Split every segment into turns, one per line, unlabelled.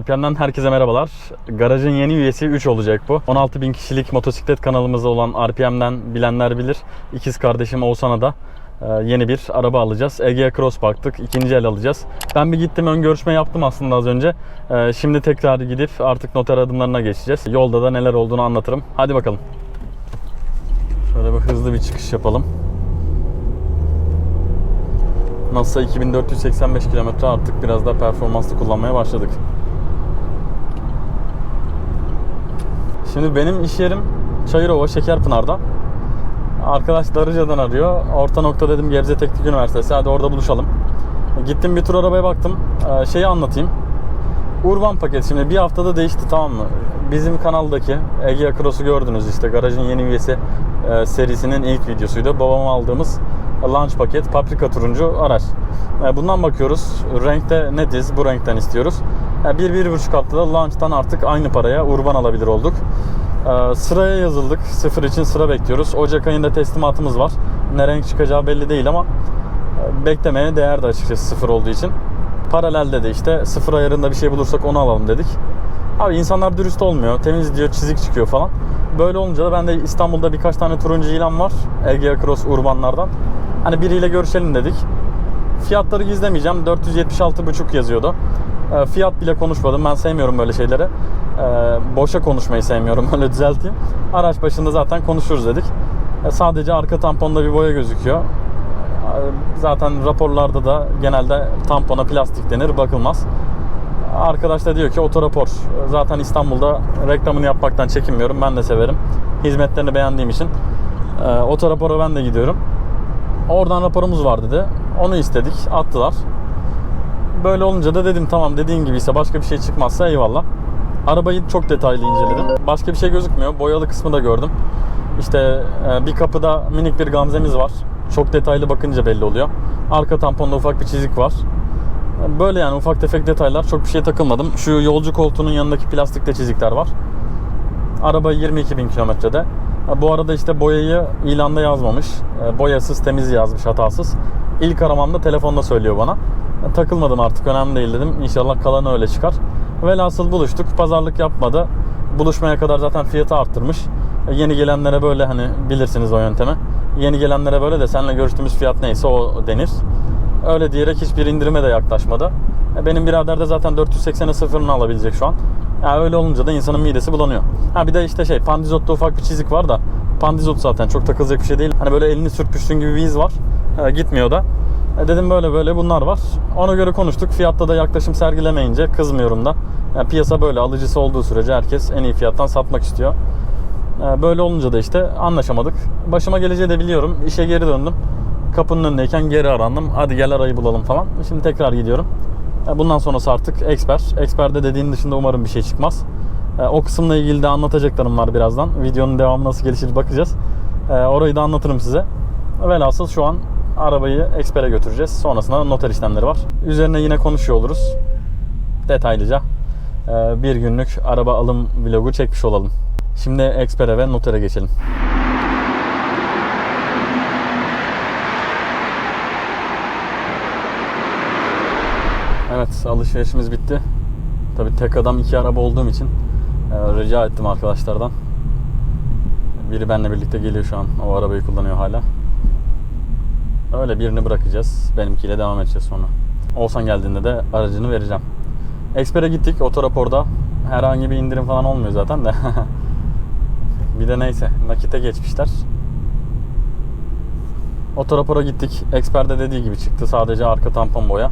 RPM'den herkese merhabalar. Garajın yeni üyesi 3 olacak bu. 16 bin kişilik motosiklet kanalımızda olan RPM'den bilenler bilir. İkiz kardeşim Oğuzhan'a da e, yeni bir araba alacağız. Egea Cross baktık. ikinci el alacağız. Ben bir gittim ön görüşme yaptım aslında az önce. E, Şimdi tekrar gidip artık noter adımlarına geçeceğiz. Yolda da neler olduğunu anlatırım. Hadi bakalım. Şöyle bir hızlı bir çıkış yapalım. Nasılsa 2485 kilometre artık biraz da performanslı kullanmaya başladık. Şimdi benim iş yerim Çayırova Şekerpınar'da. Arkadaş Darıca'dan arıyor. Orta nokta dedim Gebze Teknik Üniversitesi. Hadi orada buluşalım. Gittim bir tur arabaya baktım. Ee, şeyi anlatayım. Urban paket şimdi bir haftada değişti tamam mı? Bizim kanaldaki Egea Cross'u gördünüz işte garajın yeni üyesi e, serisinin ilk videosuydu. Babama aldığımız launch paket paprika turuncu araç. E, bundan bakıyoruz. Renkte netiz. Bu renkten istiyoruz. E, bir, bir buçuk haftada launch'tan artık aynı paraya urban alabilir olduk. E, sıraya yazıldık. Sıfır için sıra bekliyoruz. Ocak ayında teslimatımız var. Ne renk çıkacağı belli değil ama e, beklemeye değerdi açıkçası sıfır olduğu için. Paralelde de işte sıfır ayarında bir şey bulursak onu alalım dedik. Abi insanlar dürüst olmuyor. Temiz diyor, çizik çıkıyor falan. Böyle olunca da ben de İstanbul'da birkaç tane turuncu ilan var. Egea Cross Urbanlardan. Hani biriyle görüşelim dedik. Fiyatları gizlemeyeceğim. 476,5 yazıyordu. E, fiyat bile konuşmadım. Ben sevmiyorum böyle şeyleri. E, boşa konuşmayı sevmiyorum. Öyle düzelteyim. Araç başında zaten konuşuruz dedik. E, sadece arka tamponda bir boya gözüküyor. Zaten raporlarda da genelde tampona plastik denir, bakılmaz. Arkadaş da diyor ki otorapor. Zaten İstanbul'da reklamını yapmaktan çekinmiyorum. Ben de severim. Hizmetlerini beğendiğim için. E, otorapora ben de gidiyorum. Oradan raporumuz var dedi. Onu istedik. Attılar. Böyle olunca da dedim tamam dediğin gibi ise başka bir şey çıkmazsa eyvallah. Arabayı çok detaylı inceledim. Başka bir şey gözükmüyor. Boyalı kısmı da gördüm. İşte e, bir kapıda minik bir gamzemiz var. Çok detaylı bakınca belli oluyor. Arka tamponda ufak bir çizik var. Böyle yani ufak tefek detaylar. Çok bir şeye takılmadım. Şu yolcu koltuğunun yanındaki plastikte çizikler var. Araba 22 bin kilometrede. Ha, Bu arada işte boyayı ilanda yazmamış. E, Boyasız temiz yazmış hatasız. İlk aramamda telefonda söylüyor bana. Takılmadım artık önemli değil dedim. İnşallah kalanı öyle çıkar. Velhasıl buluştuk. Pazarlık yapmadı. Buluşmaya kadar zaten fiyatı arttırmış. E, Yeni gelenlere böyle hani bilirsiniz o yöntemi. Yeni gelenlere böyle de seninle görüştüğümüz fiyat neyse o denir. Öyle diyerek hiçbir indirime de yaklaşmadı. E, Benim birader de zaten 480'e sıfırını alabilecek şu an. Yani öyle olunca da insanın midesi bulanıyor. Ha bir de işte şey pandizotta ufak bir çizik var da pandizot zaten çok takılacak bir şey değil. Hani böyle elini sürtmüştüğün gibi bir iz var. E, gitmiyor da. E, dedim böyle böyle bunlar var. Ona göre konuştuk. Fiyatta da yaklaşım sergilemeyince kızmıyorum da. Yani piyasa böyle alıcısı olduğu sürece herkes en iyi fiyattan satmak istiyor. E, Böyle olunca da işte anlaşamadık. Başıma geleceği de biliyorum. İşe geri döndüm. Kapının önündeyken geri arandım. Hadi gel arayı bulalım falan. Şimdi tekrar gidiyorum. E, Bundan sonrası artık Exper. Exper'de dediğin dışında umarım bir şey çıkmaz. E, O kısımla ilgili de anlatacaklarım var birazdan. Videonun devamı nasıl gelişir bakacağız. E, Orayı da anlatırım size. Velhasıl şu an arabayı Exper'e götüreceğiz. Sonrasında noter işlemleri var. Üzerine yine konuşuyor oluruz. Detaylıca e, bir günlük araba alım vlogu çekmiş olalım. Şimdi Exper'e ve notere geçelim. Evet alışverişimiz bitti. Tabi tek adam iki araba olduğum için e, rica ettim arkadaşlardan. Biri benimle birlikte geliyor şu an. O arabayı kullanıyor hala. Öyle birini bırakacağız. Benimkiyle devam edeceğiz sonra. Olsan geldiğinde de aracını vereceğim. Expert'e gittik. Otoraporda herhangi bir indirim falan olmuyor zaten de. bir de neyse nakite geçmişler. Otorapora gittik. Expert'de dediği gibi çıktı. Sadece arka tampon boya.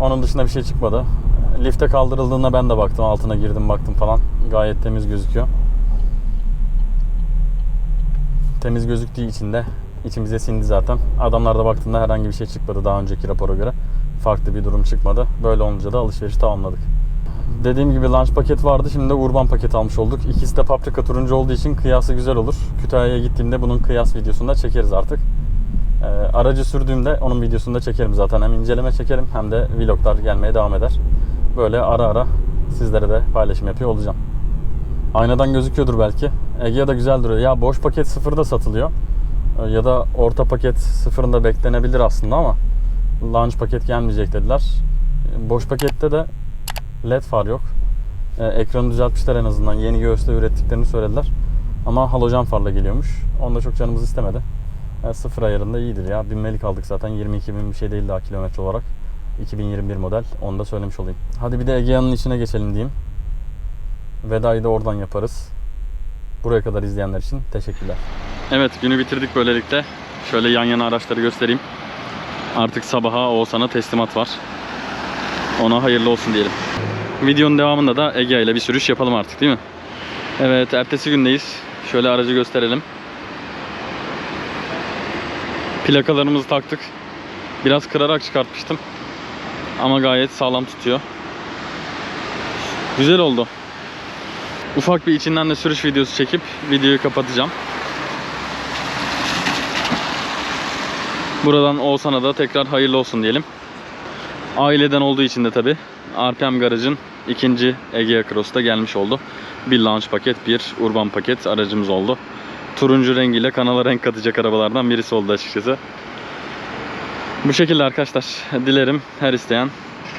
Onun dışında bir şey çıkmadı. Lifte kaldırıldığında ben de baktım. Altına girdim baktım falan. Gayet temiz gözüküyor. Temiz gözüktüğü için de içimize sindi zaten. Adamlar da baktığında herhangi bir şey çıkmadı daha önceki rapora göre. Farklı bir durum çıkmadı. Böyle olunca da alışverişi tamamladık. Dediğim gibi launch paket vardı. Şimdi de urban paket almış olduk. İkisi de paprika turuncu olduğu için kıyası güzel olur. Kütahya'ya gittiğimde bunun kıyas videosunu da çekeriz artık. Ee, aracı sürdüğümde onun videosunu da çekerim zaten. Hem inceleme çekerim hem de vloglar gelmeye devam eder. Böyle ara ara sizlere de paylaşım yapıyor olacağım. Aynadan gözüküyordur belki. Egea da güzel duruyor. Ya boş paket sıfırda satılıyor. Ya da orta paket sıfırında beklenebilir aslında ama launch paket gelmeyecek dediler. Boş pakette de led far yok. Ee, ekranı düzeltmişler en azından. Yeni göğüsle ürettiklerini söylediler. Ama halojen farla geliyormuş. Onu da çok canımız istemedi. E, sıfır ayarında iyidir ya. Binmelik aldık zaten. 22 bin bir şey değil daha kilometre olarak. 2021 model. Onu da söylemiş olayım. Hadi bir de Egea'nın içine geçelim diyeyim. Vedayı da oradan yaparız. Buraya kadar izleyenler için teşekkürler. Evet günü bitirdik böylelikle. Şöyle yan yana araçları göstereyim. Artık sabaha Oğuzhan'a teslimat var. Ona hayırlı olsun diyelim. Videonun devamında da Egea ile bir sürüş yapalım artık değil mi? Evet ertesi gündeyiz. Şöyle aracı gösterelim. Plakalarımızı taktık. Biraz kırarak çıkartmıştım. Ama gayet sağlam tutuyor. Güzel oldu. Ufak bir içinden de sürüş videosu çekip videoyu kapatacağım. Buradan Oğuzhan'a da tekrar hayırlı olsun diyelim. Aileden olduğu için de tabi RPM Garaj'ın ikinci Egea Cross'ta gelmiş oldu. Bir launch paket, bir urban paket aracımız oldu. Turuncu rengiyle kanala renk katacak arabalardan birisi oldu açıkçası. Bu şekilde arkadaşlar. Dilerim her isteyen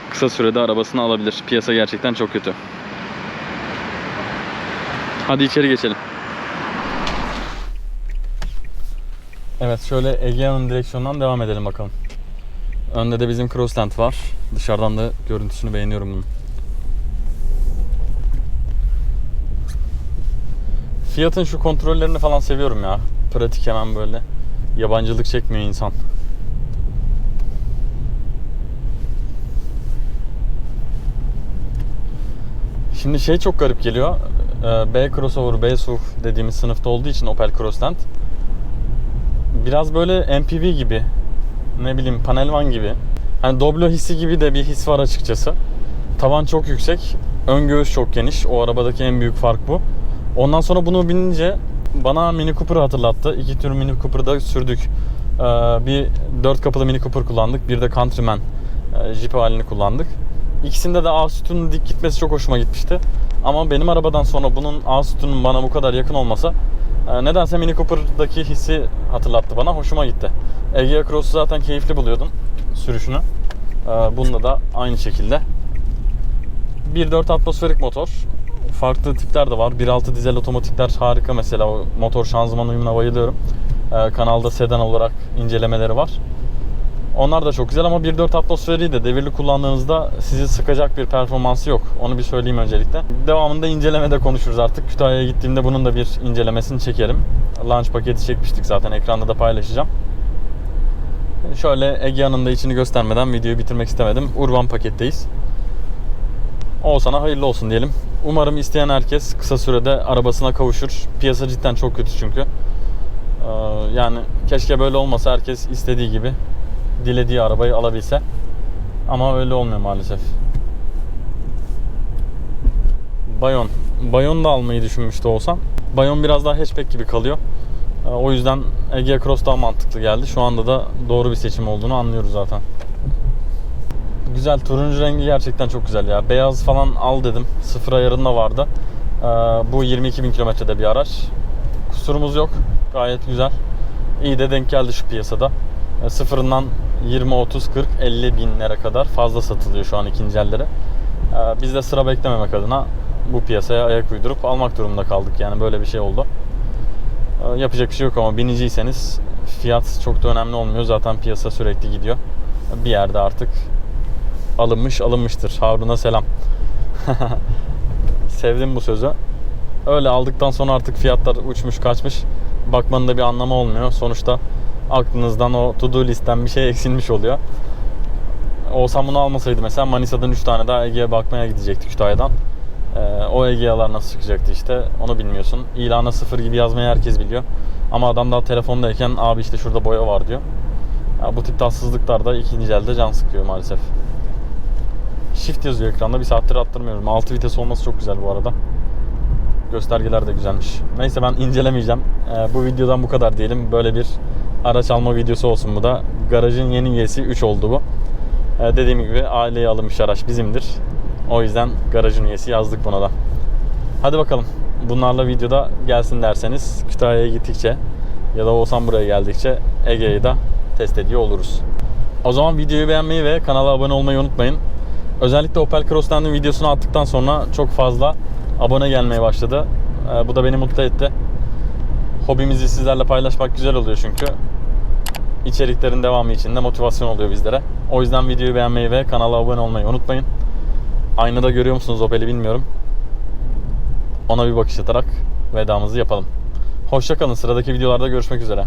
kısa sürede arabasını alabilir. Piyasa gerçekten çok kötü. Hadi içeri geçelim. Evet şöyle Egea'nın direksiyonundan devam edelim bakalım. Önde de bizim Crossland var. Dışarıdan da görüntüsünü beğeniyorum bunun. Fiat'ın şu kontrollerini falan seviyorum ya. Pratik hemen böyle. Yabancılık çekmiyor insan. Şimdi şey çok garip geliyor. Ee, B crossover, B SUV dediğimiz sınıfta olduğu için Opel Crossland biraz böyle MPV gibi ne bileyim panel van gibi hani Doblo hissi gibi de bir his var açıkçası. Tavan çok yüksek, ön göğüs çok geniş. O arabadaki en büyük fark bu. Ondan sonra bunu binince bana Mini Cooper'ı hatırlattı. İki tür Mini Cooper'da sürdük. Ee, bir dört kapılı Mini Cooper kullandık. Bir de Countryman e, Jeep halini kullandık. İkisinde de A sütunun dik gitmesi çok hoşuma gitmişti. Ama benim arabadan sonra bunun A sütunun bana bu kadar yakın olması e, nedense Mini Cooper'daki hissi hatırlattı bana. Hoşuma gitti. Egea Cross'u zaten keyifli buluyordum sürüşünü. E, Bunda da aynı şekilde. 1.4 atmosferik motor. Farklı tipler de var. 1.6 dizel otomatikler harika mesela. O motor şanzıman uyumuna bayılıyorum. E, Kanalda sedan olarak incelemeleri var. Onlar da çok güzel ama 1.4 atmosferi de devirli kullandığınızda sizi sıkacak bir performansı yok. Onu bir söyleyeyim öncelikle. Devamında incelemede konuşuruz artık. Kütahya'ya gittiğimde bunun da bir incelemesini çekerim. Launch paketi çekmiştik zaten ekranda da paylaşacağım. Şöyle Egea'nın da içini göstermeden videoyu bitirmek istemedim. Urban paketteyiz. Oğuzhan'a hayırlı olsun diyelim. Umarım isteyen herkes kısa sürede arabasına kavuşur. Piyasa cidden çok kötü çünkü. Ee, Yani keşke böyle olmasa herkes istediği gibi dilediği arabayı alabilse. Ama öyle olmuyor maalesef. Bayon. Bayon da almayı düşünmüştü olsam. Bayon biraz daha hatchback gibi kalıyor. Ee, O yüzden Egea Cross daha mantıklı geldi. Şu anda da doğru bir seçim olduğunu anlıyoruz zaten. Güzel turuncu rengi gerçekten çok güzel ya. Beyaz falan al dedim. Sıfır ayarında vardı. Ee, Bu 22 bin kilometrede bir araç. Kusurumuz yok. Gayet güzel. İyi de denk geldi şu piyasada. E, Sıfırından 20, 30, 40, 50 binlere kadar fazla satılıyor şu an ikinci ellere. E, Biz de sıra beklememek adına bu piyasaya ayak uydurup almak durumunda kaldık. Yani böyle bir şey oldu. E, Yapacak bir şey yok ama biniciyseniz fiyat çok da önemli olmuyor. Zaten piyasa sürekli gidiyor. Bir yerde artık alınmış alınmıştır. Harun'a selam. Sevdim bu sözü. Öyle aldıktan sonra artık fiyatlar uçmuş kaçmış. Bakmanın da bir anlamı olmuyor. Sonuçta aklınızdan o to do listten bir şey eksilmiş oluyor. Olsam bunu almasaydı mesela Manisa'dan 3 tane daha Ege'ye bakmaya gidecektik Kütahya'dan. Ee, o Egea'lar nasıl çıkacaktı işte onu bilmiyorsun. İlana sıfır gibi yazmayı herkes biliyor. Ama adam daha telefondayken abi işte şurada boya var diyor. Ya bu tip tatsızlıklar da ikinci elde can sıkıyor maalesef. Shift yazıyor ekranda. Bir saattir attırmıyorum. 6 vites olması çok güzel bu arada. Göstergeler de güzelmiş. Neyse ben incelemeyeceğim. Ee, bu videodan bu kadar diyelim. Böyle bir araç alma videosu olsun bu da. Garajın yeni üyesi 3 oldu bu. Ee, dediğim gibi aileye alınmış araç bizimdir. O yüzden garajın üyesi yazdık buna da. Hadi bakalım. Bunlarla videoda gelsin derseniz Kütahya'ya gittikçe ya da Oğuzhan buraya geldikçe Ege'yi de test ediyor oluruz. O zaman videoyu beğenmeyi ve kanala abone olmayı unutmayın. Özellikle Opel Crossland'ın videosunu attıktan sonra çok fazla abone gelmeye başladı. Ee, bu da beni mutlu etti. Hobimizi sizlerle paylaşmak güzel oluyor çünkü. İçeriklerin devamı için de motivasyon oluyor bizlere. O yüzden videoyu beğenmeyi ve kanala abone olmayı unutmayın. Aynada görüyor musunuz Opel'i bilmiyorum. Ona bir bakış atarak vedamızı yapalım. Hoşçakalın. Sıradaki videolarda görüşmek üzere.